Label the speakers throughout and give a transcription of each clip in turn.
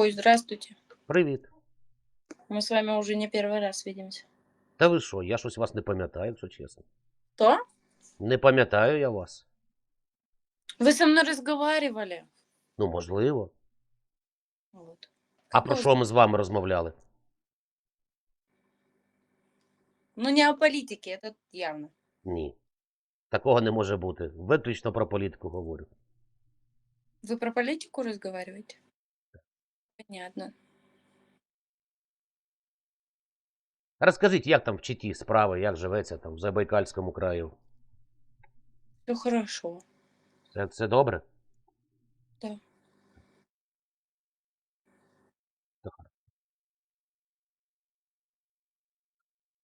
Speaker 1: Ой, здравствуйте.
Speaker 2: Привіт.
Speaker 1: Мы с вами уже не первый раз видимся.
Speaker 2: Та ви що, я щось вас не пам'ятаю, якщо чесно.
Speaker 1: Что?
Speaker 2: Не пам'ятаю я вас.
Speaker 1: Вы со мной разговаривали.
Speaker 2: Ну, можливо.
Speaker 1: Вот.
Speaker 2: А про
Speaker 1: Какого-
Speaker 2: що ми з вами розмовляли?
Speaker 1: Ну, не о политике, это явно.
Speaker 2: Ні. Такого не може бути. Виключно про політику говорю.
Speaker 1: Вы про политику разговариваете? Понятно.
Speaker 2: Розкажіть, як там в Читі справи, як живеться там в Забайкальському краю?
Speaker 1: Все хорошо.
Speaker 2: Це, це добре?
Speaker 1: Да.
Speaker 2: Хорошо.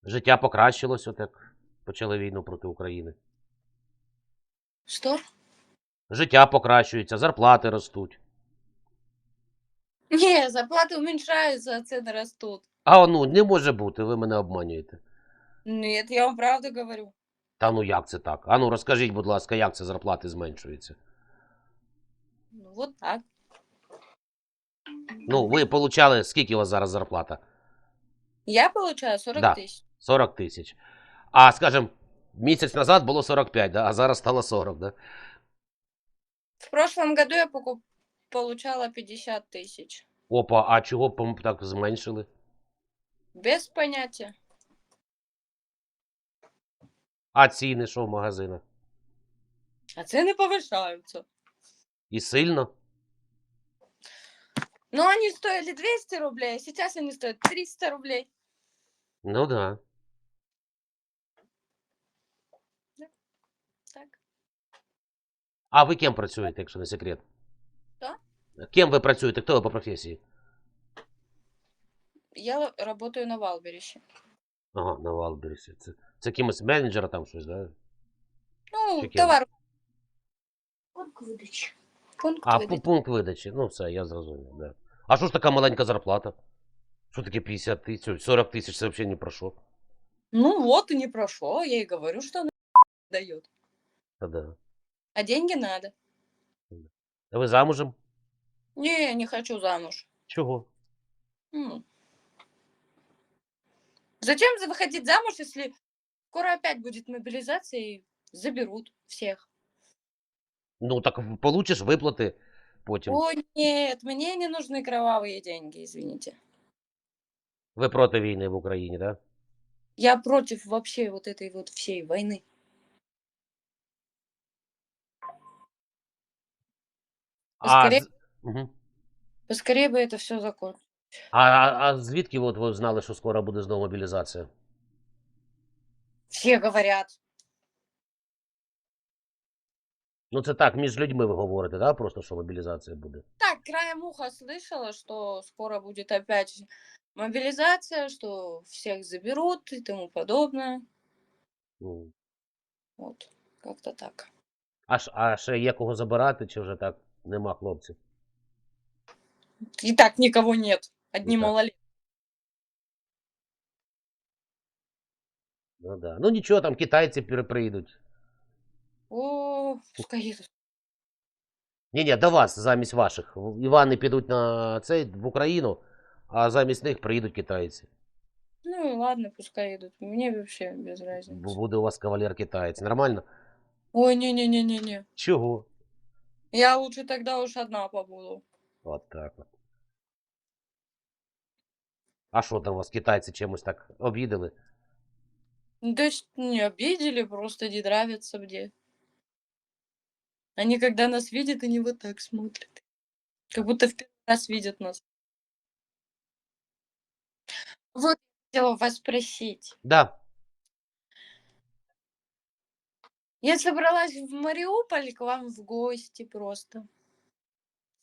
Speaker 2: Життя покращилось, от як почали війну проти України.
Speaker 1: Что?
Speaker 2: Життя покращується, зарплати ростуть.
Speaker 1: Не, зарплаты уменьшаются, а цены растут.
Speaker 2: А ну, не може бути, ви мене обманюєте.
Speaker 1: Нет, я вам правду говорю.
Speaker 2: Та ну як це так? А ну розкажіть, будь ласка, як це зарплати зменшуються?
Speaker 1: Ну, вот так.
Speaker 2: Ну, ви получали, скільки у вас зараз зарплата?
Speaker 1: Я получаю 40
Speaker 2: Да.
Speaker 1: тысяч.
Speaker 2: 40 тисяч. А, скажем, місяць назад було 45, да? а зараз стало 40, да?
Speaker 1: В прошлом году я покуп... получала 50 тысяч.
Speaker 2: Опа, а чого б ми так зменшили?
Speaker 1: Без понятия.
Speaker 2: А ціни що в магазинах?
Speaker 1: А цены повышаются.
Speaker 2: І сильно?
Speaker 1: Но они стоили 200 рублей, а сейчас они стоят 300 рублей.
Speaker 2: Ну да.
Speaker 1: Так.
Speaker 2: А ви ким працюєте, якщо не секрет?
Speaker 1: Що?
Speaker 2: Ким ви працюєте? Хто ви по професії?
Speaker 1: Я л- работаю на Валберище.
Speaker 2: Ага, на Валберісі. Це, це кимось менеджера там щось, да?
Speaker 1: Ну,
Speaker 2: Чекай.
Speaker 1: товар. Пункт выдачи. Пункт
Speaker 2: А,
Speaker 1: выдачи.
Speaker 2: пу- пункт видачі. Ну, все, я зрозумів, да. А що ж така маленька зарплата? Що таке 50 тисяч, 40 тисяч, це взагалі не про що.
Speaker 1: Ну вот и не прошел, я и говорю, что она дает.
Speaker 2: Та да.
Speaker 1: А деньги надо.
Speaker 2: А ви замужем?
Speaker 1: Не, не хочу замуж.
Speaker 2: Чого?
Speaker 1: М. Зачем за- выходить замуж, если скоро опять будет мобилизация и заберут всех?
Speaker 2: Ну, так в- получиш виплати потім.
Speaker 1: О, нет, мне не нужны кровавые деньги, извините.
Speaker 2: Ви проти війни в Україні, так? Да?
Speaker 1: Я против вообще вот этой вот всей войны.
Speaker 2: А,
Speaker 1: Скорее-
Speaker 2: з- Мгм.
Speaker 1: Поскорее бы это все закончилось.
Speaker 2: а, а, а звідки от ви знали, що скоро буде знову мобілізація?
Speaker 1: Все говорят.
Speaker 2: Ну, це так, між людьми ви говорите, да? Просто що мобілізація буде.
Speaker 1: Так, краем уха слышала, что скоро будет опять мобилизация, что всех заберут и тому подобное.
Speaker 2: Ну.
Speaker 1: Вот, как-то так.
Speaker 2: А, ж- а ще є кого забирати, чи вже так нема хлопців?
Speaker 1: И так никого нет. Одни
Speaker 2: Ну так.
Speaker 1: малолетние.
Speaker 2: Ну да. Ну нічого, там китайці пере- прийдуть.
Speaker 1: О, пускай едут.
Speaker 2: Ні, ні, до вас замість ваших. Івани підуть на цей в Україну, а замість них приїдуть китайці.
Speaker 1: Ну и ладно, пускай едут. Мне вообще без разницы.
Speaker 2: Буде у вас кавалер китаєць. Нормально?
Speaker 1: Ой, не-не-не-не-не.
Speaker 2: Чого?
Speaker 1: Я лучше тогда уж одна побуду.
Speaker 2: От так от. А що там вас китайці чимось так обідали?
Speaker 1: Ну, То есть не обидели, просто не нравится мне. Они когда нас видят, они вот так смотрят. Как будто в первый раз видят нас. Вот хотела вас спросить.
Speaker 2: Да.
Speaker 1: Я собралась в Мариуполь к вам в гости просто.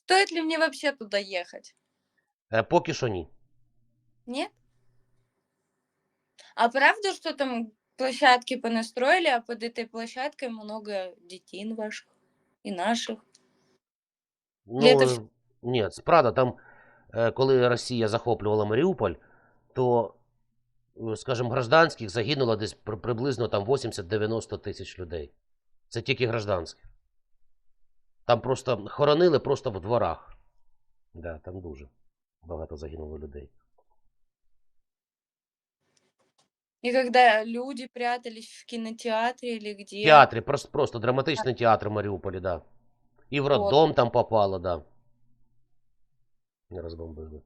Speaker 1: Стоит ли мне вообще туда ехать?
Speaker 2: Е, поки що ні.
Speaker 1: Нет? А правда, что там площадки понастроили, а под этой площадкой много детей ваших и наших?
Speaker 2: Ну,
Speaker 1: Ні, це
Speaker 2: е, ні, там, е, коли Росія захоплювала Маріуполь, то, е, скажімо, гражданських загинуло десь при- приблизно там 80-90 тисяч людей. Це тільки гражданських. Там просто хоронили просто в дворах. Да, там дуже. багато загинуло людей.
Speaker 1: И когда люди прятались в кинотеатре или
Speaker 2: В
Speaker 1: где.
Speaker 2: театрі, просто, просто драматичний театр в Маріуполі, да. І в роддом там попало, да. Не розбомбили.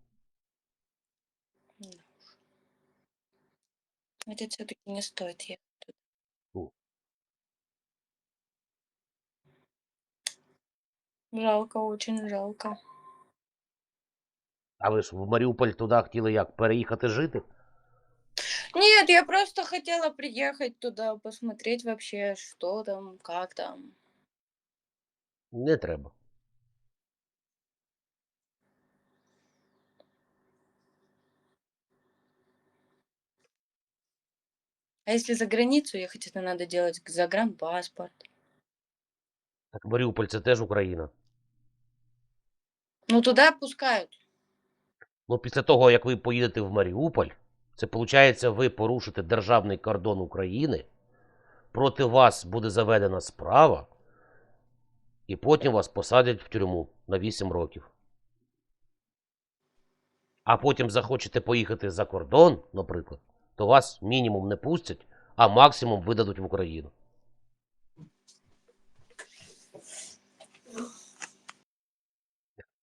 Speaker 1: Это все-таки не стоит ехать туда.
Speaker 2: Ну.
Speaker 1: Жалко, очень жалко.
Speaker 2: А ви ж в Маріуполь туди хотіли як? Переїхати жити?
Speaker 1: Нет, я просто хотела приехать туда, посмотреть вообще, что там, как там.
Speaker 2: Не треба.
Speaker 1: А если за границу ехать, это надо делать загранпаспорт.
Speaker 2: Так Маріуполь це теж Україна.
Speaker 1: Ну, туда пускают.
Speaker 2: Ну, після того, як ви поїдете в Маріуполь, це виходить, ви порушите державний кордон України, проти вас буде заведена справа, і потім вас посадять в тюрму на 8 років. А потім захочете поїхати за кордон, наприклад, то вас мінімум не пустять, а максимум видадуть в Україну.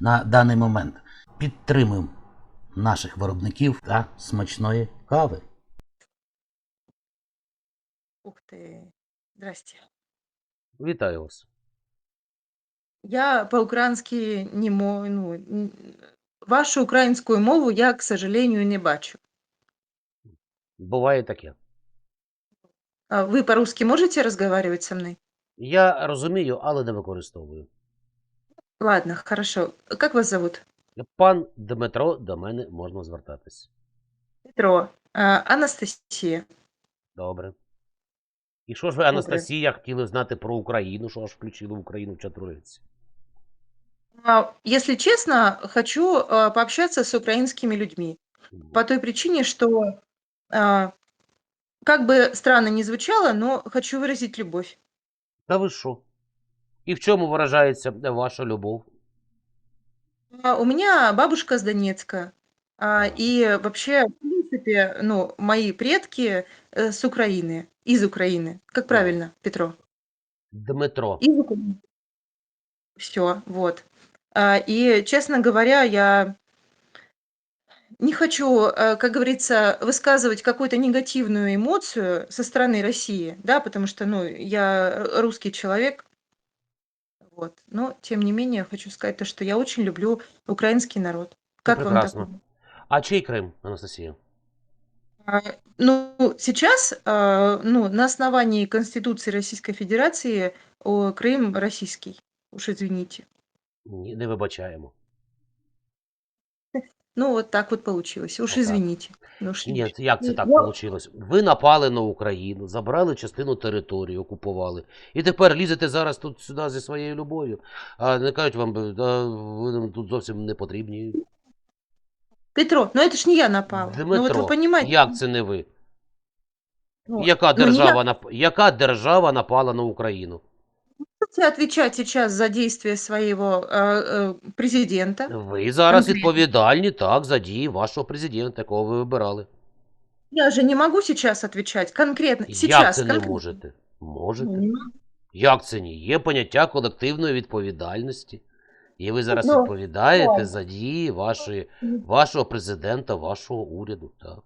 Speaker 3: на даний момент. Підтримуємо наших виробників та смачної кави.
Speaker 4: Ух ты. Здрасте.
Speaker 2: Вітаю вас.
Speaker 4: Я по-українськи не мову, ну, вашу українську мову я, к сожалению, не бачу.
Speaker 2: Буває таке.
Speaker 4: А Вы по-русски можете разговаривать со мной?
Speaker 2: Я розумію, але не використовую.
Speaker 4: Ладно, хорошо. Как вас зовут?
Speaker 2: Пан Дмитро, до мене можна звертатись.
Speaker 4: Петро. А, Анастасия.
Speaker 2: Добре. І що ж ви, Анастасія, хотіли знати про Україну, що аж включили Україну в чатуриці?
Speaker 4: А, Если честно, хочу а, пообщаться с украинскими людьми. По той причине, что а, как бы странно ни звучало, но хочу выразить любовь.
Speaker 2: Та ви що? І в чому виражається ваша любов?
Speaker 4: А, У меня бабушка с Донецка. а, И вообще, в принципе, ну, мои предки э, с Украины, из Украины. Как правильно, Петро?
Speaker 2: Дмитро.
Speaker 4: Из Украины. Все, вот. А, И, честно говоря, я не хочу, э, как говорится, высказывать какую-то негативную эмоцию со стороны России, да, потому что, ну, я русский человек, вот. Но, тем не менее, хочу сказать то, что я очень люблю украинский народ. Как вам
Speaker 2: прекрасно.
Speaker 4: такое?
Speaker 2: А чий Крим, Анастасія?
Speaker 4: А, Ну, сейчас, а, ну, на основании Конституции Российской Федерации о, Крым российский. Уж извините.
Speaker 2: Ні, не вибачаємо.
Speaker 4: Ну, вот так вот получилось. Уж извините. Ну,
Speaker 2: Ні, як це так вийшло? Ви напали на Україну, забрали частину території, окупували. І тепер лізете зараз тут сюди зі своєю любов'ю. А не кажуть вам, «Да, ви нам тут зовсім не потрібні.
Speaker 4: Петро, ну это ж не я напала. ну вы понимаете.
Speaker 2: як це не ви?
Speaker 4: ну,
Speaker 2: Яка
Speaker 4: ну, не
Speaker 2: держава, нап... Яка держава напала на Україну?
Speaker 4: можете отвечать сейчас за действия своего э, э, президента.
Speaker 2: Ви зараз
Speaker 4: Конкретно.
Speaker 2: відповідальні так за дії вашого президента, якого ви вибирали.
Speaker 4: Я же не могу сейчас отвечать конкретно.
Speaker 2: Як
Speaker 4: Сейчас.
Speaker 2: це не
Speaker 4: конкретно.
Speaker 2: можете?
Speaker 4: Ну,
Speaker 2: Можете.
Speaker 4: не могу.
Speaker 2: Як це ні? Є поняття колективної відповідальності. І ви зараз
Speaker 4: Ну,
Speaker 2: відповідаєте
Speaker 4: ладно.
Speaker 2: за дії вашої,
Speaker 4: Ну,
Speaker 2: вашого президента, вашого уряду. Так.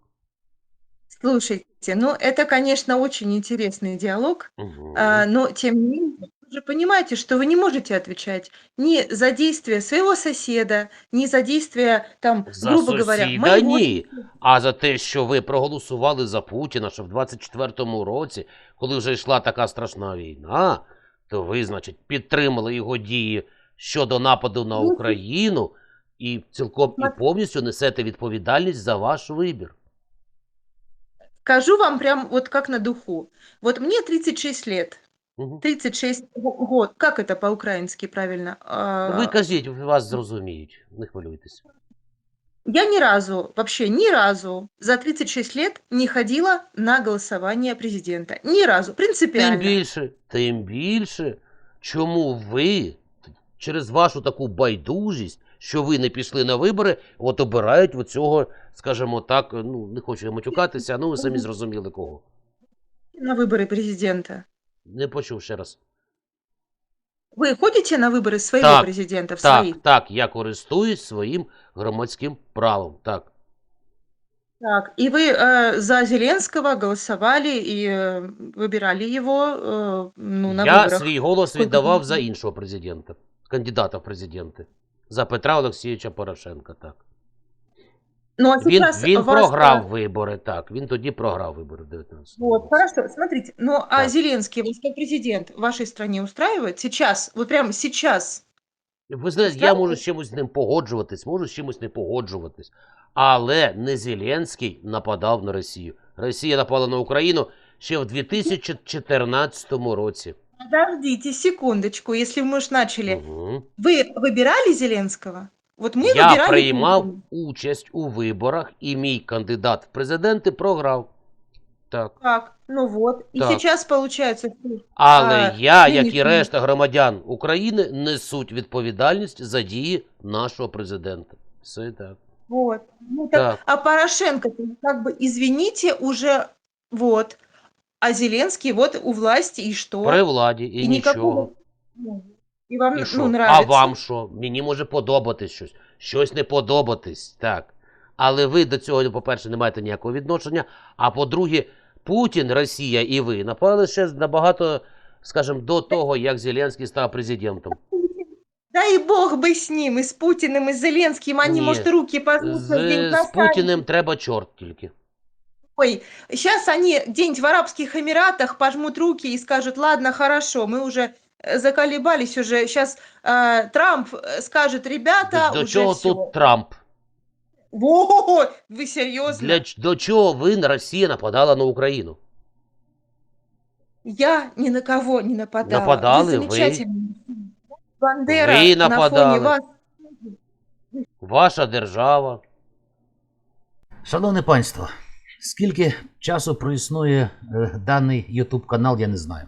Speaker 4: Слушайте, ну это, конечно, очень интересный диалог.
Speaker 2: Угу.
Speaker 4: А, но тем не менее, вы же понимаете, что вы не можете отвечать ни за действия своего соседа, ни за действия, там,
Speaker 2: За
Speaker 4: грубо говоря,
Speaker 2: сусіда
Speaker 4: моего
Speaker 2: ні. А за те, що ви проголосували за Путіна, що в 24-му році, коли вже йшла така страшна війна, то ви, значить, підтримали його дії щодо нападу на
Speaker 4: Ну,
Speaker 2: Україну і цілком і повністю несете відповідальність за ваш вибір.
Speaker 4: Скажу вам прям вот как на духу. Вот мне 36 лет.
Speaker 2: Мгм.
Speaker 4: 36 го- год. Как это по-украински правильно? А,
Speaker 2: Ви кажіть, вас зрозуміють, не хвилюйтесь.
Speaker 4: Я ни разу, вообще ни разу за 36 лет не ходила на голосование президента. Ни разу.
Speaker 2: Тим
Speaker 4: Принципиально.
Speaker 2: більше, тим більше, чому ви через вашу таку байдужість, що ви не пішли на вибори, от обирають оцього, скажімо так, ну не хочу я матюкатися, ну ви самі зрозуміли кого.
Speaker 4: На выборы президента.
Speaker 2: Не почув ще раз.
Speaker 4: Вы ходите на выборы своего
Speaker 2: Так,
Speaker 4: президента? В
Speaker 2: Так,
Speaker 4: свои?
Speaker 2: так, я користуюсь своїм громадським правом. Так.
Speaker 4: Так, и вы э, за Зеленского голосовали и э, выбирали его э, ну, на
Speaker 2: я
Speaker 4: выборах.
Speaker 2: свій голос
Speaker 4: Скільки
Speaker 2: віддавав
Speaker 4: там?
Speaker 2: за іншого президента, кандидата в президенти. За Петра Олексійовича Порошенка, так.
Speaker 4: Ну, а
Speaker 2: Він,
Speaker 4: сейчас
Speaker 2: він
Speaker 4: вас,
Speaker 2: програв
Speaker 4: э,
Speaker 2: вибори, так. Він тоді програв вибори в 19
Speaker 4: Вот, хорошо, смотрите, ну а
Speaker 2: Так.
Speaker 4: Зеленский вас как президент в вашей стране устраивает сейчас, вот прямо сейчас?
Speaker 2: Ви знаєте, я
Speaker 4: Справді?
Speaker 2: можу з чимось з ним погоджуватись, можу з чимось не погоджуватись. Але не Зеленський нападав на Росію. Росія напала на Україну ще в 2014 році.
Speaker 4: Подождите секундочку, если мы уж начали.
Speaker 2: Угу.
Speaker 4: Вы выбирали Зеленского? Вот мы
Speaker 2: Я
Speaker 4: выбирали
Speaker 2: приймав
Speaker 4: Путина.
Speaker 2: участь у виборах, і мій кандидат в президенти програв. Так.
Speaker 4: Так, ну вот. И
Speaker 2: Так.
Speaker 4: сейчас получается, что
Speaker 2: Але
Speaker 4: А,
Speaker 2: я, як і
Speaker 4: нинішній-
Speaker 2: решта громадян України, несуть відповідальність за дії нашого президента. Все так.
Speaker 4: вот. Ну, так,
Speaker 2: Так.
Speaker 4: А Порошенко, как бы, извините, уже вот. А Зеленский вот у власти и что?
Speaker 2: При владі і
Speaker 4: и
Speaker 2: нічого.
Speaker 4: никакого... Ну, И вам
Speaker 2: І
Speaker 4: ну,
Speaker 2: що? А
Speaker 4: нравится.
Speaker 2: вам що? Мені може подобатись щось, щось не подобатись, так. Але ви до цього, по-перше, не маєте ніякого відношення. А по-друге, Путін, Росія і ви напали ще набагато, скажімо, до того, як Зеленський став президентом.
Speaker 4: Дай бог бы с ним, и с Путиным, и с Зеленским. Они,
Speaker 2: Нет.
Speaker 4: может, руки пожмут
Speaker 2: З,
Speaker 4: где-нибудь на
Speaker 2: з Путіним треба чорт тільки.
Speaker 4: Ой, сейчас они где-нибудь в Арабских Эмиратах пожмут руки и скажут, ладно, хорошо, мы уже э, заколебались уже. Сейчас Трамп э, скажет, ребята,
Speaker 2: до, до
Speaker 4: уже
Speaker 2: чого
Speaker 4: всё».
Speaker 2: тут Трамп?
Speaker 4: Во, вы серьезно?
Speaker 2: Для, ч- до чого ви, Росія, нападала на Україну?
Speaker 4: Я ни на кого не нападала.
Speaker 2: Нападали
Speaker 4: вы
Speaker 2: вы.
Speaker 4: замечательный. Бандера
Speaker 2: Вы
Speaker 4: на
Speaker 2: нападали.
Speaker 4: фоне вас.
Speaker 2: Ваша держава.
Speaker 3: Шановне панство, скільки часу проіснує е, даний YouTube канал, я не знаю.